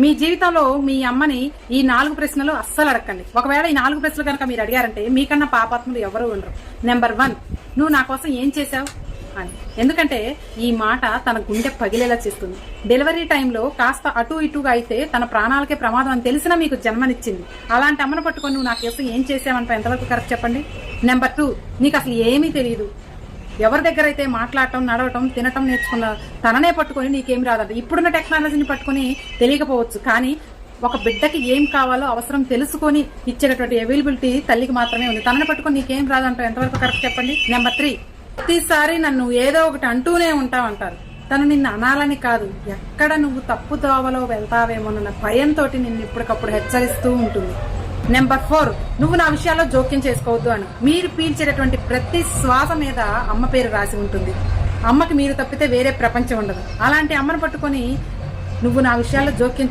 మీ జీవితంలో మీ అమ్మని ఈ నాలుగు ప్రశ్నలు అస్సలు అడగండి ఒకవేళ ఈ నాలుగు ప్రశ్నలు కనుక మీరు అడిగారంటే మీకన్నా పాపాత్ములు ఎవరు ఉండరు. నెంబర్ వన్ నువ్వు నా కోసం ఏం చేశావు? అని. ఎందుకంటే ఈ మాట తన గుండె పగిలేలా చేస్తుంది. డెలివరీ టైంలో కాస్త అటు ఇటుగా అయితే తన ప్రాణాలకే ప్రమాదం అని తెలిసినా మీకు జన్మనిచ్చింది. అలాంటి అమ్మను పట్టుకొని నువ్వు నా కోసం ఏం చేసావంటే ఎంతవరకు కరెక్ట్ చెప్పండి? నెంబర్ టూ నీకు అసలు ఏమీ తెలియదు ఎవరి దగ్గర అయితే మాట్లాడటం నడవటం తినటం నేర్చుకున్న తననే పట్టుకొని నీకేం రాదంట. ఇప్పుడున్న టెక్నాలజీని పట్టుకొని తెలియకపోవచ్చు. కానీ ఒక బిడ్డకి ఏం కావాలో అవసరం తెలుసుకొని ఇచ్చేటటువంటి అవైలబిలిటీ తల్లికి మాత్రమే ఉంది. తనని పట్టుకొని నీకేం రాదంట ఎంతవరకు కరెక్ట్ చెప్పండి? నెంబర్ త్రీ ప్రతిసారి నన్ను ఏదో ఒకటి అంటూనే ఉంటావు అంటారు తను నిన్ను అనాలని కాదు. ఎక్కడ నువ్వు తప్పు దోవలో వెళ్తావేమోనన్న భయంతో నిన్ను ఇప్పటికప్పుడు హెచ్చరిస్తూ ఉంటుంది. నెంబర్ ఫోర్ నువ్వు నా విషయాల్లో జోక్యం చేసుకోవద్దు అని. మీరు పీల్చేటటువంటి ప్రతి శ్వాస మీద అమ్మ పేరు రాసి ఉంటుంది. అమ్మకి మీరు తప్పితే వేరే ప్రపంచం ఉండదు. అలాంటి అమ్మను పట్టుకొని నువ్వు నా విషయాల్లో జోక్యం